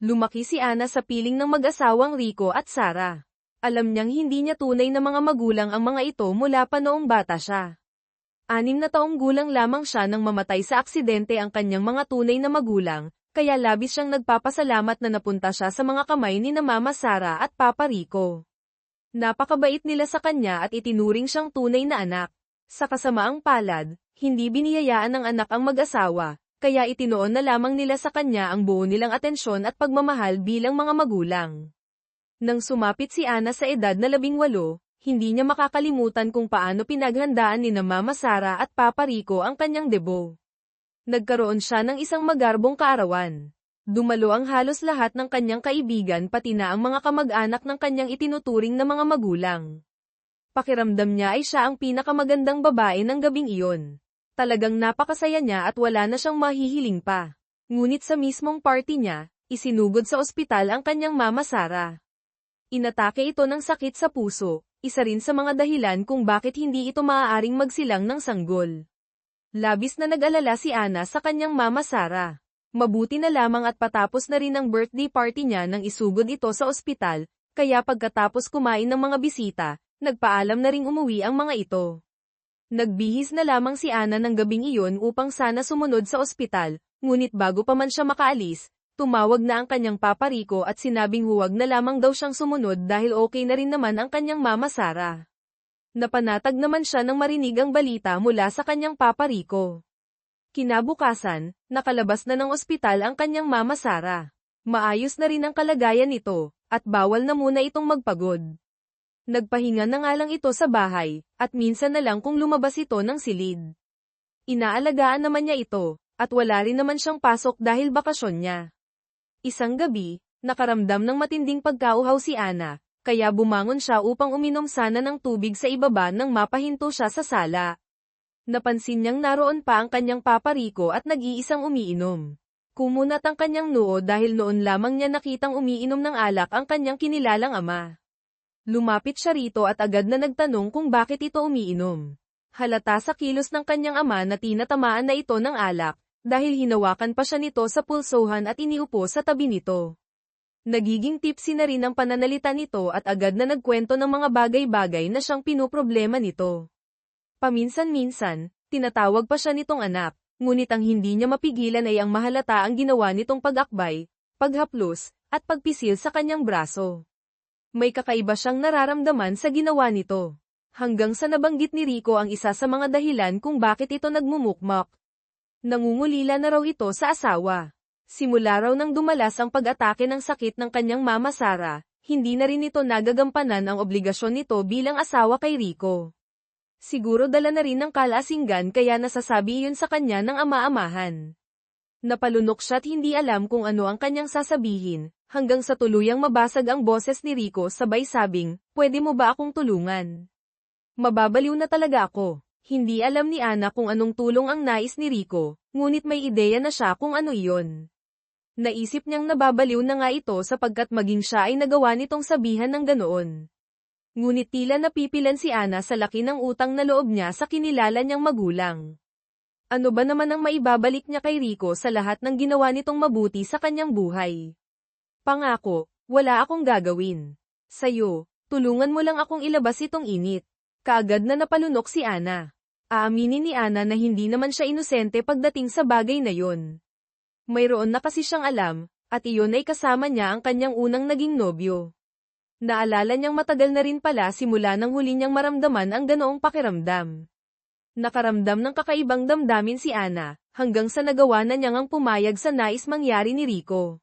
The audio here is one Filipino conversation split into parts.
Lumaki si Ana sa piling ng mag-asawang Rico at Sara. Alam niyang hindi niya tunay na mga magulang ang mga ito mula pa noong bata siya. Anim na taong gulang lamang siya nang mamatay sa aksidente ang kanyang mga tunay na magulang, kaya labis siyang nagpapasalamat na napunta siya sa mga kamay ni na Mama Sara at Papa Rico. Napakabait nila sa kanya at itinuring siyang tunay na anak. Sa kasamaang palad, hindi biniyayaan ng anak ang mag-asawa, kaya itinoon na lamang nila sa kanya ang buo nilang atensyon at pagmamahal bilang mga magulang. Nang sumapit si Ana sa edad na labing walo, hindi niya makakalimutan kung paano pinaghandaan ni na Mama Sara at Papa Rico ang kanyang debo. Nagkaroon siya ng isang magarbong kaarawan. Dumalo ang halos lahat ng kanyang kaibigan pati na ang mga kamag-anak ng kanyang itinuturing na mga magulang. Pakiramdam niya ay siya ang pinakamagandang babae ng gabing iyon. Talagang napakasaya niya at wala na siyang mahihiling pa. Ngunit sa mismong party niya, isinugod sa ospital ang kanyang mama Sara. Inatake ito ng sakit sa puso, isa rin sa mga dahilan kung bakit hindi ito maaaring magsilang ng sanggol. Labis na nag-alala si Ana sa kanyang mama Sara. Mabuti na lamang at patapos na rin ang birthday party niya nang isugod ito sa ospital, kaya pagkatapos kumain ng mga bisita, nagpaalam na ring umuwi ang mga ito. Nagbihis na lamang si Ana ng gabing iyon upang sana sumunod sa ospital, ngunit bago pa man siya makaalis, tumawag na ang kanyang papa Rico at sinabing huwag na lamang daw siyang sumunod dahil okay na rin naman ang kanyang mama Sara. Napanatag naman siya nang marinig ang balita mula sa kanyang papa Rico. Kinabukasan, nakalabas na ng ospital ang kanyang mama Sara. Maayos na rin ang kalagayan nito, at bawal na muna itong magpagod. Nagpahinga na nga lang ito sa bahay, at minsan na lang kung lumabas ito ng silid. Inaalagaan naman niya ito, at wala rin naman siyang pasok dahil bakasyon niya. Isang gabi, nakaramdam ng matinding pagkauhaw si Ana, kaya bumangon siya upang uminom sana ng tubig sa ibaba nang mapahinto siya sa sala. Napansin niyang naroon pa ang kanyang papariko at nag-iisang umiinom. Kumunat ang kanyang noo dahil noon lamang niya nakitang umiinom ng alak ang kanyang kinilalang ama. Lumapit siya rito at agad na nagtanong kung bakit ito umiinom. Halata sa kilos ng kanyang ama na tinatamaan na ito ng alak, dahil hinawakan pa siya nito sa pulsohan at iniupo sa tabi nito. Nagiging tipsy na rin ang pananalita nito at agad na nagkwento ng mga bagay-bagay na siyang pinoproblema nito. Paminsan-minsan, tinatawag pa siya nitong anak, ngunit ang hindi niya mapigilan ay ang mahalata ang ginawa nitong pag-akbay, paghaplos, at pagpisil sa kanyang braso. May kakaiba siyang nararamdaman sa ginawa nito. Hanggang sa nabanggit ni Rico ang isa sa mga dahilan kung bakit ito nagmumukmak. Nangungulila na raw ito sa asawa. Simula raw nang dumalas ang pag-atake ng sakit ng kanyang mama Sara, hindi na rin ito nagagampanan ang obligasyon nito bilang asawa kay Rico. Siguro dala na rin ng kalasinggan kaya nasasabi iyon sa kanya ng ama-amahan. Napalunok siya't hindi alam kung ano ang kanyang sasabihin, hanggang sa tuluyang mabasag ang boses ni Rico sabay sabing, pwede mo ba akong tulungan? Mababaliw na talaga ako. Hindi alam ni Ana kung anong tulong ang nais ni Rico, ngunit may ideya na siya kung ano iyon. Naisip niyang nababaliw na nga ito sapagkat maging siya ay nagawa nitong sabihan ng ganoon. Ngunit tila napipilan si Ana sa laki ng utang na loob niya sa kinilala niyang magulang. Ano ba naman ang maibabalik niya kay Rico sa lahat ng ginawa nitong mabuti sa kanyang buhay? Pangako, wala akong gagawin. Sayo, tulungan mo lang akong ilabas itong init. Kaagad na napalunok si Ana. Aaminin ni Ana na hindi naman siya inosente pagdating sa bagay na yon. Mayroon na kasi siyang alam, at iyon ay kasama niya ang kanyang unang naging nobyo. Naalala niyang matagal na rin pala simula nang huli niyang maramdaman ang ganoong pakiramdam. Nakaramdam ng kakaibang damdamin si Ana, hanggang sa nagawa na niyang ang pumayag sa nais mangyari ni Rico.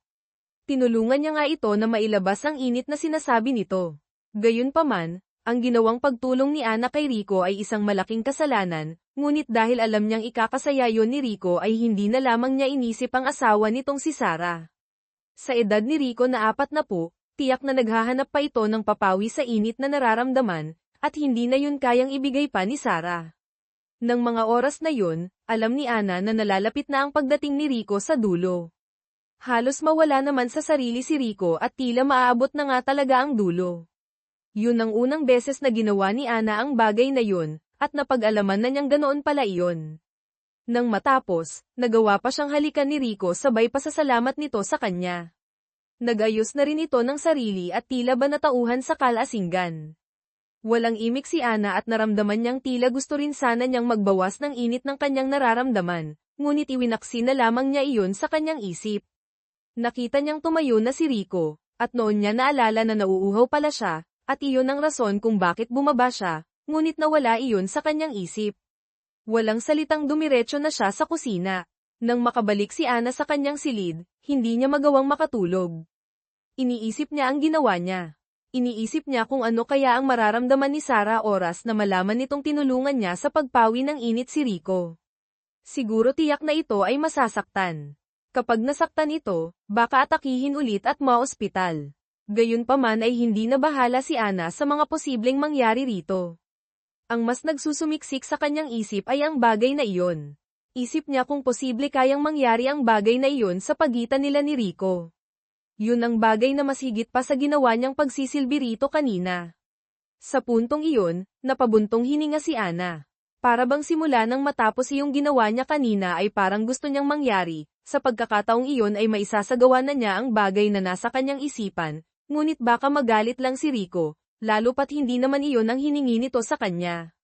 Tinulungan niya nga ito na mailabas ang init na sinasabi nito. Gayunpaman, ang ginawang pagtulong ni Ana kay Rico ay isang malaking kasalanan, ngunit dahil alam niyang ikakasaya yon ni Rico ay hindi na lamang niya inisip ang asawa nitong si Sara. Sa edad ni Rico na apat na po, tiyak na naghahanap pa ito ng papawi sa init na nararamdaman, at hindi na yun kayang ibigay pa ni Sarah. Nang mga oras na yun, alam ni Ana na nalalapit na ang pagdating ni Rico sa dulo. Halos mawala naman sa sarili si Rico at tila maaabot na nga talaga ang dulo. Yun ang unang beses na ginawa ni Ana ang bagay na yun, at napag-alaman na niyang ganoon pala iyon. Nang matapos, nagawa pa siyang halikan ni Rico sabay pasasalamat nito sa kanya. Nagayos na rin ito ng sarili at tila ba natauhan sa kalasinggan. Walang imik si Ana at naramdaman niyang tila gusto rin sana niyang magbawas ng init ng kanyang nararamdaman, ngunit iwinaksi na lamang niya iyon sa kanyang isip. Nakita niyang tumayo na si Rico, at noon niya naalala na nauuhaw pala siya, at iyon ang rason kung bakit bumaba siya, ngunit nawala iyon sa kanyang isip. Walang salitang dumiretso na siya sa kusina. Nang makabalik si Ana sa kanyang silid, hindi niya magawang makatulog. Iniisip niya ang ginawa niya. Iniisip niya kung ano kaya ang mararamdaman ni Sarah oras na malaman nitong tinulungan niya sa pagpawi ng init si Rico. Siguro tiyak na ito ay masasaktan. Kapag nasaktan ito, baka atakihin ulit at maospital. Gayunpaman ay hindi na bahala si Ana sa mga posibleng mangyari rito. Ang mas nagsusumiksik sa kanyang isip ay ang bagay na iyon. Isip niya kung posible kayang mangyari ang bagay na iyon sa pagitan nila ni Rico. Yun ang bagay na mas higit pa sa ginawa niyang pagsisilbi rito kanina. Sa puntong iyon, napabuntong hininga si Ana. Para bang simula nang matapos iyong ginawa niya kanina ay parang gusto niyang mangyari, sa pagkakataong iyon ay maisasagawa na niya ang bagay na nasa kanyang isipan, ngunit baka magalit lang si Rico, lalo pat hindi naman iyon ang hiningi nito sa kanya.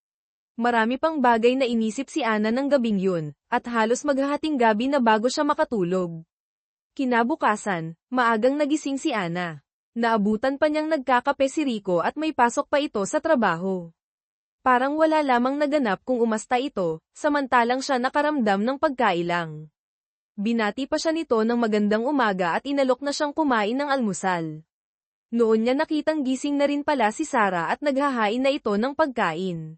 Marami pang bagay na inisip si Ana ng gabing yun, at halos maghahating gabi na bago siya makatulog. Kinabukasan, maagang nagising si Ana. Naabutan pa niyang nagkakape si Rico at may pasok pa ito sa trabaho. Parang wala lamang naganap kung umasta ito, samantalang siya nakaramdam ng pagkailang. Binati pa siya nito ng magandang umaga at inalok na siyang kumain ng almusal. Noon niya nakitang gising na rin pala si Sara at naghahain na ito ng pagkain.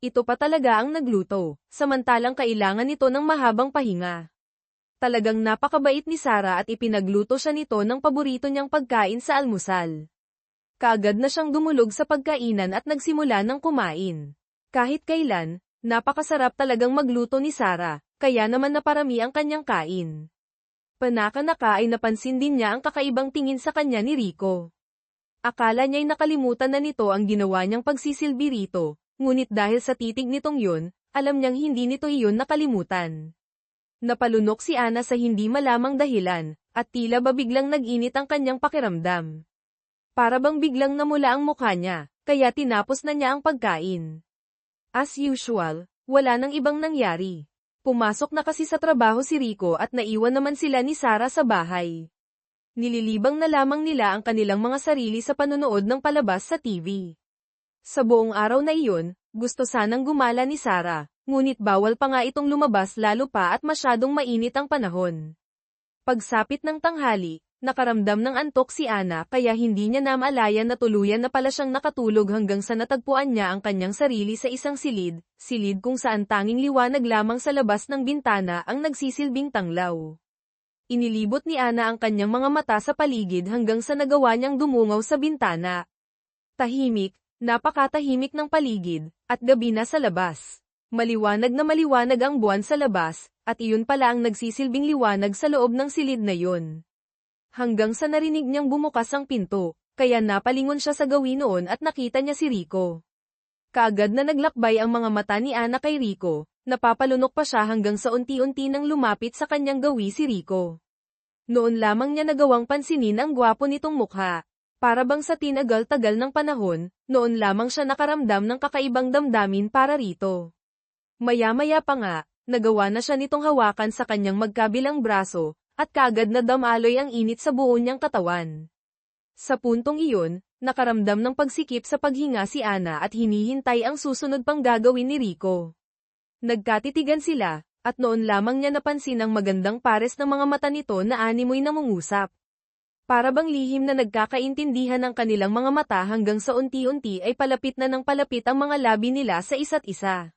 Ito pa talaga ang nagluto, samantalang kailangan nito ng mahabang pahinga. Talagang napakabait ni Sara at ipinagluto siya nito ng paborito niyang pagkain sa almusal. Kaagad na siyang dumulog sa pagkainan at nagsimula ng kumain. Kahit kailan, napakasarap talagang magluto ni Sara, kaya naman naparami ang kanyang kain. Panaka-naka ay napansin din niya ang kakaibang tingin sa kanya ni Rico. Akala niya'y nakalimutan na nito ang ginawa niyang pagsisilbi rito, Ngunit dahil sa titig nitong yun, alam niyang hindi nito iyon nakalimutan. Napalunok si Ana sa hindi malamang dahilan, at tila ba biglang nag-init ang kanyang pakiramdam. Para bang biglang namula ang mukha niya, kaya tinapos na niya ang pagkain. As usual, wala nang ibang nangyari. Pumasok na kasi sa trabaho si Rico at naiwan naman sila ni Sara sa bahay. Nililibang na lamang nila ang kanilang mga sarili sa panonood ng palabas sa TV. Sa buong araw na iyon, gusto sanang gumala ni Sarah, ngunit bawal pa nga itong lumabas lalo pa at masyadong mainit ang panahon. Pagsapit ng tanghali, nakaramdam ng antok si Ana kaya hindi niya namalayan na tuluyan na pala siyang nakatulog hanggang sa natagpuan niya ang kanyang sarili sa isang silid, silid kung saan tanging liwanag lamang sa labas ng bintana ang nagsisilbing tanglaw. Inilibot ni Ana ang kanyang mga mata sa paligid hanggang sa nagawa niyang dumungaw sa bintana. Tahimik, Napakatahimik ng paligid, at gabi na sa labas. Maliwanag na maliwanag ang buwan sa labas, at iyon pala ang nagsisilbing liwanag sa loob ng silid na yun. Hanggang sa narinig niyang bumukas ang pinto, kaya napalingon siya sa gawi noon at nakita niya si Rico. Kaagad na naglakbay ang mga mata ni Ana kay Rico, napapalunok pa siya hanggang sa unti-unti nang lumapit sa kanyang gawi si Rico. Noon lamang niya nagawang pansinin ang gwapo nitong mukha, para bang sa tinagal-tagal ng panahon, noon lamang siya nakaramdam ng kakaibang damdamin para rito. Maya-maya pa nga, nagawa na siya nitong hawakan sa kanyang magkabilang braso, at kagad na damaloy ang init sa buo niyang katawan. Sa puntong iyon, nakaramdam ng pagsikip sa paghinga si Ana at hinihintay ang susunod pang gagawin ni Rico. Nagkatitigan sila, at noon lamang niya napansin ang magandang pares ng mga mata nito na animoy namungusap. Para bang lihim na nagkakaintindihan ang kanilang mga mata hanggang sa unti-unti ay palapit na ng palapit ang mga labi nila sa isa't isa.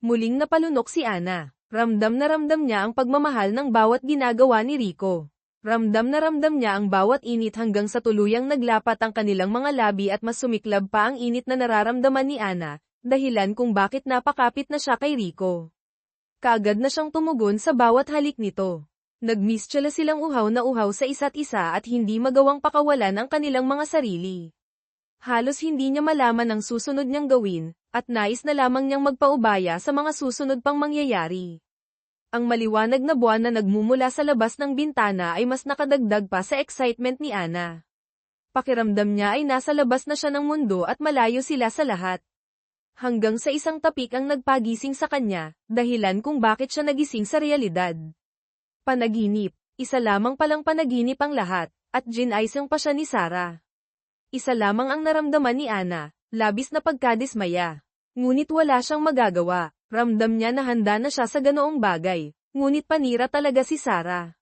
Muling napalunok si Ana. Ramdam na ramdam niya ang pagmamahal ng bawat ginagawa ni Rico. Ramdam na ramdam niya ang bawat init hanggang sa tuluyang naglapat ang kanilang mga labi at mas sumiklab pa ang init na nararamdaman ni Ana, dahilan kung bakit napakapit na siya kay Rico. Kaagad na siyang tumugon sa bawat halik nito. Nagmistyala silang uhaw na uhaw sa isa't isa at hindi magawang pakawalan ang kanilang mga sarili. Halos hindi niya malaman ang susunod niyang gawin, at nais na lamang niyang magpaubaya sa mga susunod pang mangyayari. Ang maliwanag na buwan na nagmumula sa labas ng bintana ay mas nakadagdag pa sa excitement ni Ana. Pakiramdam niya ay nasa labas na siya ng mundo at malayo sila sa lahat. Hanggang sa isang tapik ang nagpagising sa kanya, dahilan kung bakit siya nagising sa realidad. Panaginip, isa lamang palang panaginip ang lahat, at ginaisang pa siya ni Sarah. Isa lamang ang naramdaman ni Ana, labis na pagkadismaya. Ngunit wala siyang magagawa, ramdam niya na handa na siya sa ganoong bagay, ngunit panira talaga si Sarah.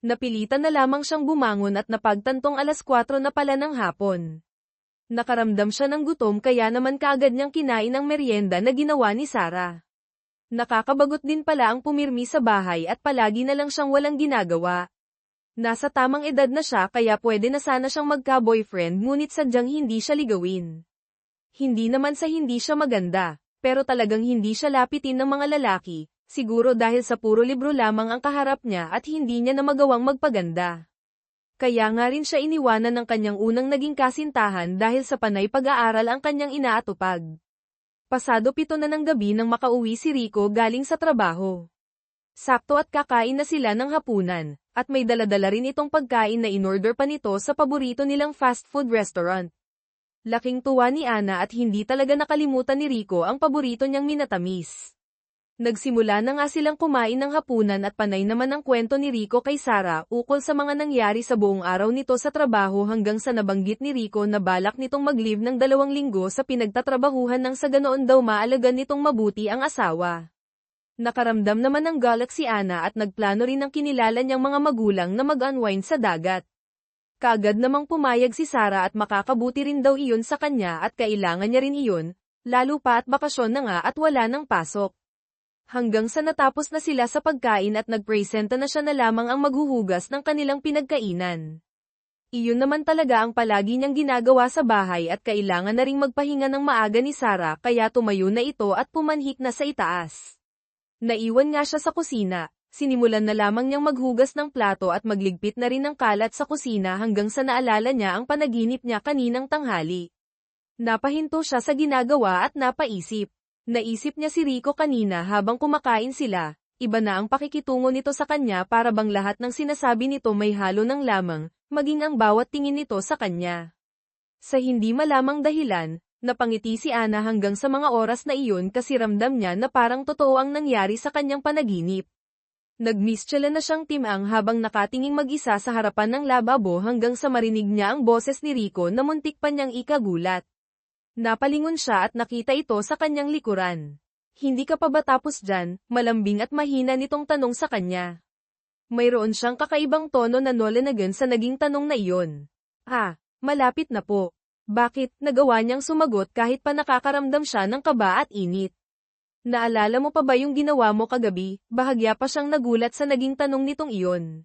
Napilitan na lamang siyang bumangon at napagtantong alas 4 na pala ng hapon. Nakaramdam siya ng gutom kaya naman kaagad niyang kinain ang merienda na ginawa ni Sarah. Nakakabagot din pala ang pumirmi sa bahay at palagi na lang siyang walang ginagawa. Nasa tamang edad na siya kaya pwede na sana siyang magka-boyfriend ngunit sadyang hindi siya ligawin. Hindi naman sa hindi siya maganda, pero talagang hindi siya lapitin ng mga lalaki, siguro dahil sa puro libro lamang ang kaharap niya at hindi niya na magawang magpaganda. Kaya nga rin siya iniwanan ng kanyang unang naging kasintahan dahil sa panay pag-aaral ang kanyang inaatupag. Pasado pito na ng gabi nang makauwi si Rico galing sa trabaho. Sakto at kakain na sila ng hapunan, at may daladala rin itong pagkain na inorder pa nito sa paborito nilang fast food restaurant. Laking tuwa ni Ana at hindi talaga nakalimutan ni Rico ang paborito niyang minatamis. Nagsimula na nga silang kumain ng hapunan at panay naman ang kwento ni Rico kay Sara ukol sa mga nangyari sa buong araw nito sa trabaho hanggang sa nabanggit ni Rico na balak nitong mag-leave ng dalawang linggo sa pinagtatrabahuhan nang sa ganoon daw maalagan nitong mabuti ang asawa. Nakaramdam naman ng galak si Ana at nagplano rin ng kinilala niyang mga magulang na mag-unwind sa dagat. Kagad namang pumayag si Sara at makakabuti rin daw iyon sa kanya at kailangan niya rin iyon, lalo pa at bakasyon na nga at wala ng pasok. Hanggang sa natapos na sila sa pagkain at nagpresenta na siya na lamang ang maghuhugas ng kanilang pinagkainan. Iyon naman talaga ang palagi niyang ginagawa sa bahay at kailangan na ring magpahinga ng maaga ni Sara kaya tumayo na ito at pumanhik na sa itaas. Naiwan nga siya sa kusina, sinimulan na lamang niyang maghugas ng plato at magligpit na rin ng kalat sa kusina hanggang sa naalala niya ang panaginip niya kaninang tanghali. Napahinto siya sa ginagawa at napaisip. Naisip niya si Rico kanina habang kumakain sila, iba na ang pakikitungo nito sa kanya para bang lahat ng sinasabi nito may halo ng lamang, maging ang bawat tingin nito sa kanya. Sa hindi malamang dahilan, napangiti si Ana hanggang sa mga oras na iyon kasi ramdam niya na parang totoo ang nangyari sa kanyang panaginip. Nagmistyala na siyang timang habang nakatinging mag-isa sa harapan ng lababo hanggang sa marinig niya ang boses ni Rico na muntik pa niyang ikagulat. Napalingon siya at nakita ito sa kanyang likuran. Hindi ka pa ba tapos dyan, malambing at mahina nitong tanong sa kanya. Mayroon siyang kakaibang tono na nolanagan sa naging tanong na iyon. Ah, malapit na po. Bakit, nagawa niyang sumagot kahit pa nakakaramdam siya ng kaba at init. Naalala mo pa ba yung ginawa mo kagabi, bahagya pa siyang nagulat sa naging tanong nitong iyon.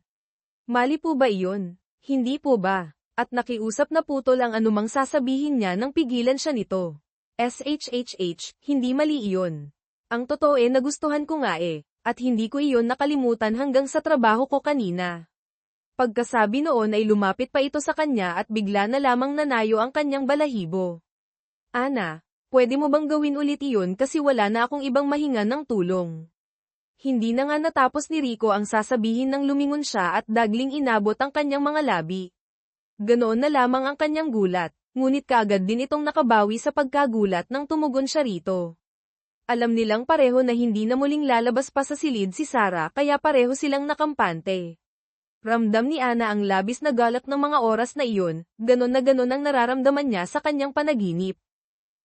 Mali po ba iyon? Hindi po ba? At nakiusap na putol ang anumang sasabihin niya nang pigilan siya nito. SHHH, hindi mali iyon. Ang totoo eh nagustuhan ko nga eh, at hindi ko iyon nakalimutan hanggang sa trabaho ko kanina. Pagkasabi noon ay lumapit pa ito sa kanya at bigla na lamang nanayo ang kanyang balahibo. Ana, pwede mo bang gawin ulit iyon kasi wala na akong ibang mahinga ng tulong. Hindi na nga natapos ni Rico ang sasabihin nang lumingon siya at dagling inabot ang kanyang mga labi. Ganoon na lamang ang kanyang gulat, ngunit kaagad din itong nakabawi sa pagkagulat nang tumugon siya rito. Alam nilang pareho na hindi na muling lalabas pa sa silid si Sarah kaya pareho silang nakampante. Ramdam ni Ana ang labis na galak ng mga oras na iyon, ganon na ganon ang nararamdaman niya sa kanyang panaginip.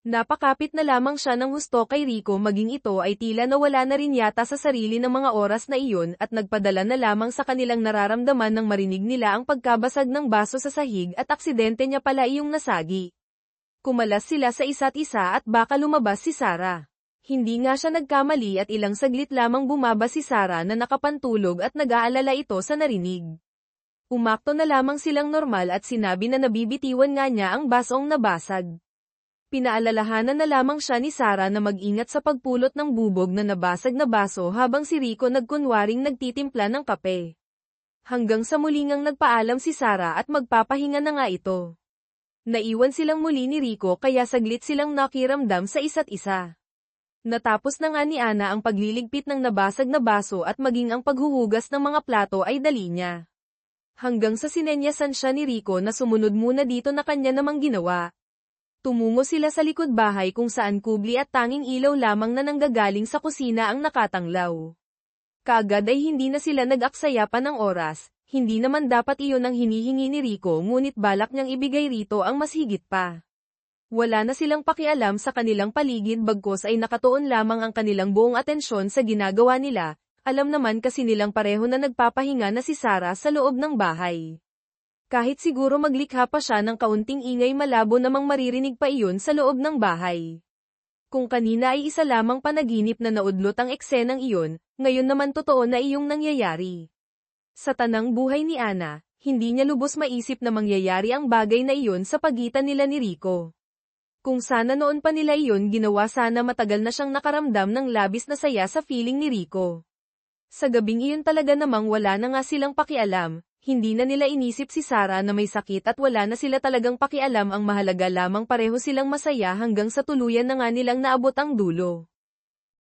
Napakapit na lamang siya ng husto kay Rico maging ito ay tila nawala na rin yata sa sarili ng mga oras na iyon at nagpadala na lamang sa kanilang nararamdaman nang marinig nila ang pagkabasag ng baso sa sahig at aksidente niya pala iyong nasagi. Kumalas sila sa isa't isa at baka lumabas si Sarah. Hindi nga siya nagkamali at ilang saglit lamang bumaba si Sarah na nakapantulog at nag-aalala ito sa narinig. Umakto na lamang silang normal at sinabi na nabibitiwan nga niya ang basong nabasag. Pinaalalahanan na lamang siya ni Sara na mag-ingat sa pagpulot ng bubog na nabasag na baso habang si Rico nagkunwaring nagtitimpla ng kape. Hanggang sa mulingang nagpaalam si Sara at magpapahinga na nga ito. Naiwan silang muli ni Rico kaya saglit silang nakiramdam sa isa't isa. Natapos na nga ni Ana ang pagliligpit ng nabasag na baso at maging ang paghuhugas ng mga plato ay dali niya. Hanggang sa sinenyasan siya ni Rico na sumunod muna dito na kanya namang ginawa. Tumungo sila sa likod bahay kung saan kubli at tanging ilaw lamang na nanggagaling sa kusina ang nakatanglaw. Kagad ay hindi na sila nag-aksaya pa ng oras, hindi naman dapat iyon ang hinihingi ni Rico ngunit balak niyang ibigay rito ang mas higit pa. Wala na silang pakialam sa kanilang paligid bagkos ay nakatuon lamang ang kanilang buong atensyon sa ginagawa nila, alam naman kasi nilang pareho na nagpapahinga na si Sarah sa loob ng bahay. Kahit siguro maglikha pa siya ng kaunting ingay malabo namang maririnig pa iyon sa loob ng bahay. Kung kanina ay isa lamang panaginip na naudlot ang eksenang iyon, ngayon naman totoo na iyong nangyayari. Sa tanang buhay ni Ana, hindi niya lubos maisip na mangyayari ang bagay na iyon sa pagitan nila ni Rico. Kung sana noon pa nila iyon ginawa sana matagal na siyang nakaramdam ng labis na saya sa feeling ni Rico. Sa gabing iyon talaga namang wala na nga silang pakialam, hindi na nila inisip si Sarah na may sakit at wala na sila talagang pakialam ang mahalaga lamang pareho silang masaya hanggang sa tuluyan na nga nilang naabot ang dulo.